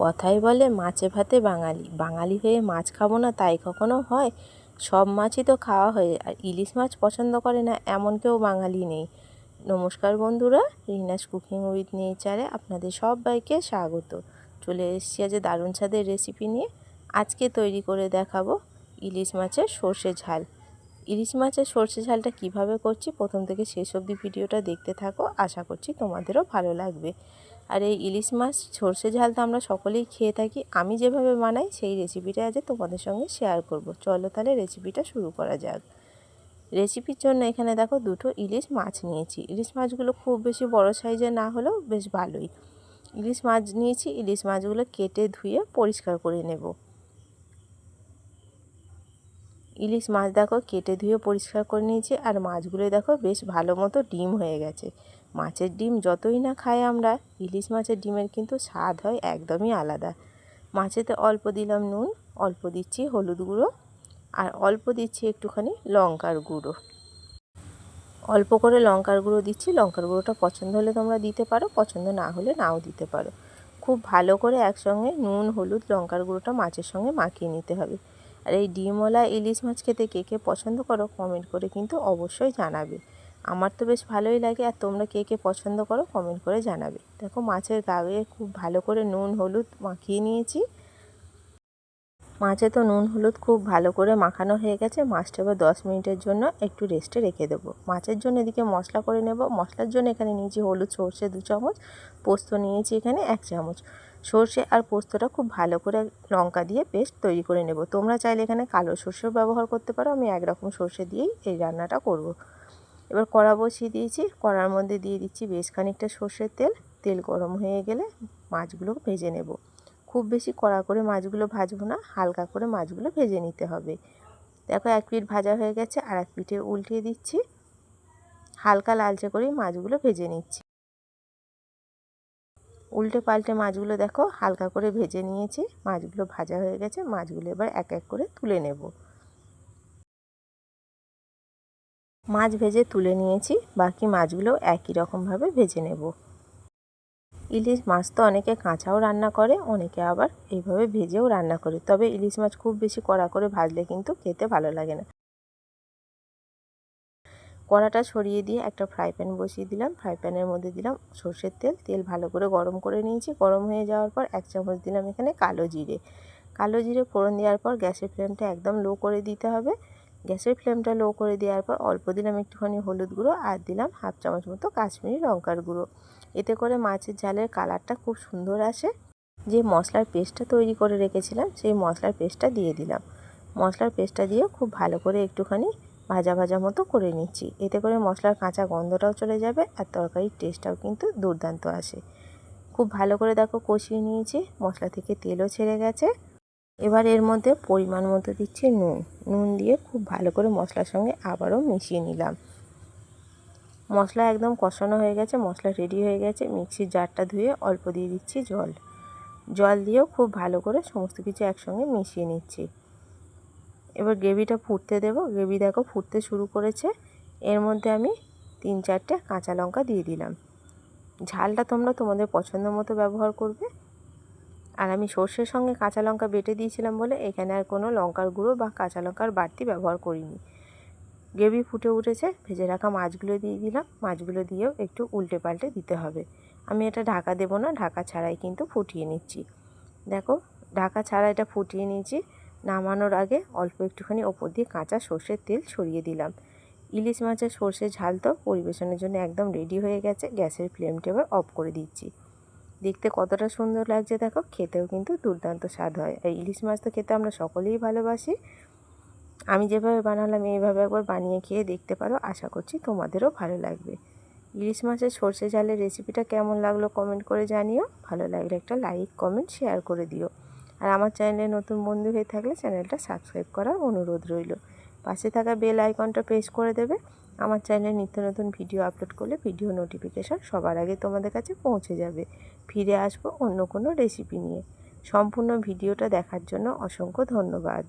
কথাই বলে মাছে ভাতে বাঙালি। বাঙালি হয়ে মাছ খাব না তাই কখনো হয়? সব মাছই তো খাওয়া হয় আর ইলিশ মাছ পছন্দ করে না এমন কেউ বাঙালি নেই। নমস্কার বন্ধুরা, রিনাস কুকিং উইথ নেচারে আপনাদের সবাইকে স্বাগত। চলে এসেছি আজ দারুণ স্বাদের রেসিপি নিয়ে। আজকে তৈরি করে দেখাবো ইলিশ মাছের সর্ষে ঝাল। ইলিশ মাছের সর্ষে ঝালটা কীভাবে করছি? প্রথম থেকে শেষ অবধি ভিডিওটা দেখতে থাকো। আশা করছি তোমাদেরও ভালো লাগবে। আর এই ইলিশ মাছ, সর্ষে ঝাল তো আমরা সকলেই খেয়ে থাকি। আমি যেভাবে বানাই, সেই রেসিপিটা আজ তোমাদের সঙ্গে শেয়ার করব। চলো তাহলে রেসিপিটা শুরু করা যাক। রেসিপির জন্য এখানে দেখো দুটো ইলিশ মাছ নিয়েছি। ইলিশ মাছগুলো খুব বেশি বড় সাইজে না হলেও বেশ ভালোই। ইলিশ মাছ নিয়েছি, ইলিশ মাছগুলো কেটে ধুয়ে পরিষ্কার করে নেব। ইলিশ মাছ দেখো কেটে ধুয়ে পরিষ্কার করে নিয়েছি, আর মাছগুলো দেখো বেশ ভালো মতো ডিম হয়ে গেছে। মাছের ডিম যতই না খাই আমরা, ইলিশ মাছের ডিমের কিন্তু স্বাদ হয় একদমই আলাদা। মাছেতে অল্প দিলাম নুন, অল্প দিচ্ছি হলুদ গুঁড়ো, আর অল্প দিচ্ছি একটুখানি লঙ্কার গুঁড়ো। অল্প করে লঙ্কার গুঁড়ো দিচ্ছি, লঙ্কার গুঁড়োটা পছন্দ হলে তোমরা দিতে পারো, পছন্দ না হলে নাও দিতে পারো। খুব ভালো করে একসঙ্গে নুন, হলুদ, লঙ্কার গুঁড়োটা মাছের সঙ্গে মাখিয়ে নিতে হবে। আর এই ডিমওয়ালা ইলিশ মাছ খেতে কে কে পছন্দ করো কমেন্ট করে কিন্তু অবশ্যই জানাবে। আমার তো বেশ ভালোই লাগে আর তোমরা কে কে পছন্দ করো কমেন্ট করে জানাবে। দেখো মাছের গায়ে খুব ভালো করে নুন, হলুদ মাখিয়ে নিয়েছি। মাছে তো নুন, হলুদ খুব ভালো করে মাখানো হয়ে গেছে। মাছটা এবার দশ মিনিটের জন্য একটু রেস্টে রেখে দেবো। মাছের জন্য এদিকে মশলা করে নেব। মশলার জন্য এখানে নিয়েছি হলুদ, সর্ষে দু চামচ, পোস্ত নিয়েছি এখানে এক চামচ। সর্ষে আর পোস্তটা খুব ভালো করে লঙ্কা দিয়ে পেস্ট তৈরি করে নেব। তোমরা চাইলে এখানে কালো সর্ষেও ব্যবহার করতে পারো। আমি একরকম সর্ষে দিয়েই এই রান্নাটা করব। এবার কড়া বসিয়ে দিয়েছি। কড়ার মধ্যে দিয়ে দিচ্ছি বেশ খানিকটা সর্ষের তেল। তেল গরম হয়ে গেলে মাছগুলো ভেজে নেব। খুব বেশি কড়া করে মাছগুলো ভাজবো না, হালকা করে মাছগুলো ভেজে নিতে হবে। দেখো এক পিঠ ভাজা হয়ে গেছে আর এক পিঠে উল্টিয়ে দিচ্ছি। হালকা লালচে করে মাছগুলো ভেজে নিচ্ছি। উল্টে পাল্টে মাছগুলো দেখো, হালকা করে ভেজে নিয়েছি। মাছগুলো ভাজা হয়ে গেছে, মাছগুলো এবার এক এক করে তুলে নেব। মাছ ভেজে তুলে নিয়েছি, বাকি মাছগুলো একই রকমভাবে ভেজে নেব। ইলিশ মাছ তো অনেকে কাঁচাও রান্না করে, অনেকে আবার এইভাবে ভেজেও রান্না করে। তবে ইলিশ মাছ খুব বেশি কড়া করে ভাজলে কিন্তু খেতে ভালো লাগে না। কড়াটা সরিয়ে দিয়ে একটা ফ্রাই প্যান বসিয়ে দিলাম। ফ্রাই প্যানের মধ্যে দিলাম সর্ষের তেল। তেল ভালো করে গরম করে নিয়েছি। গরম হয়ে যাওয়ার পর এক চামচ দিলাম এখানে কালো জিরে। কালো জিরে ফোড়ন দেওয়ার পর গ্যাসের ফ্লেমটা একদম লো করে দিতে হবে। গ্যাসের ফ্লেমটা লো করে দেওয়ার পর অল্প দিলাম একটুখানি হলুদ গুঁড়ো আর দিলাম হাফ চামচ মতো কাশ্মীরি লঙ্কার গুঁড়ো। এতে করে মাছের ঝালের কালারটা খুব সুন্দর আসে। যে মশলার পেস্টটা তৈরি করে রেখেছিলাম সেই মশলার পেস্টটা দিয়ে দিলাম। মশলার পেস্টটা দিয়ে খুব ভালো করে একটুখানি ভাজা ভাজা মতো করে নিচ্ছি। এতে করে মশলার কাঁচা গন্ধটাও চলে যাবে আর তরকারির টেস্টটাও কিন্তু দুর্দান্ত আসে। খুব ভালো করে দেখো কষিয়ে নিয়েছি, মশলা থেকে তেলও ছেড়ে গেছে। এবার এর মধ্যে পরিমাণ মতো দিচ্ছি নুন। নুন দিয়ে খুব ভালো করে মশলার সঙ্গে আবারও মিশিয়ে নিলাম। মশলা একদম কষানো হয়ে গেছে, মশলা রেডি হয়ে গেছে। মিক্সির জারটা ধুয়ে অল্প দিয়ে দিচ্ছি জল। জল দিয়েও খুব ভালো করে সমস্ত কিছু একসঙ্গে মিশিয়ে নিচ্ছি। এবার গ্রেভিটা ফুটতে দেব। গ্রেভি দেখো ফুটতে শুরু করেছে। এর মধ্যে আমি তিন চারটে কাঁচা লঙ্কা দিয়ে দিলাম। ঝালটা তোমরা তোমাদের পছন্দ মতো ব্যবহার করবে। আর আমি সর্ষের সঙ্গে কাঁচা লঙ্কা বেটে দিয়েছিলাম বলে এখানে আর কোনো লঙ্কার গুঁড়ো বা কাঁচা লঙ্কার বাড়তি ব্যবহার করিনি। গ্রেভি ফুটে উঠেছে। ভেজে রাখা মাছগুলো দিয়ে দিলাম। মাছগুলো দিয়েও একটু উল্টে পাল্টে দিতে হবে। আমি এটা ঢাকা দেবো না। ঢাকা ছাড়াই কিন্তু ফুটিয়ে নিচ্ছি। দেখো, ঢাকা ছাড়া এটা ফুটিয়ে নিয়েছি। নামানোর আগে অল্প একটুখানি ওপর দিয়ে কাঁচা সর্ষের তেল ছড়িয়ে দিলাম। ইলিশ মাছের সর্ষে ঝাল তো পরিবেশনের জন্য একদম রেডি হয়ে গেছে, গ্যাসের ফ্লেমটা এবার অফ করে দিচ্ছি। দেখতে কতটা সুন্দর লাগছে দেখো, খেতেও কিন্তু দুর্দান্ত স্বাদ হয়। আর ইলিশ মাছ তো খেতে আমরা সকলেই ভালোবাসি। আমি যেভাবে বানালাম, এইভাবে একবার বানিয়ে খেয়ে দেখতে পারো, আশা করছি তোমাদেরও ভালো লাগবে। ইলিশ মাছের সর্ষে ঝালের রেসিপিটা কেমন লাগল কমেন্ট করে জানিও। ভালো লাগলে একটা লাইক কমেন্ট শেয়ার করে দিও। আর আমার চ্যানেলে নতুন বন্ধু হয়ে থাকলে চ্যানেলটা সাবস্ক্রাইব করার অনুরোধ রইল। পাশে থাকা বেল আইকনটা প্রেস করে দেবে। আমার চ্যানেলে নিত্য নতুন ভিডিও আপলোড করলে ভিডিও নোটিফিকেশান সবার আগে তোমাদের কাছে পৌঁছে যাবে। ফিরে আসব অন্য কোনো রেসিপি নিয়ে। সম্পূর্ণ ভিডিওটা দেখার জন্য অসংখ্য ধন্যবাদ।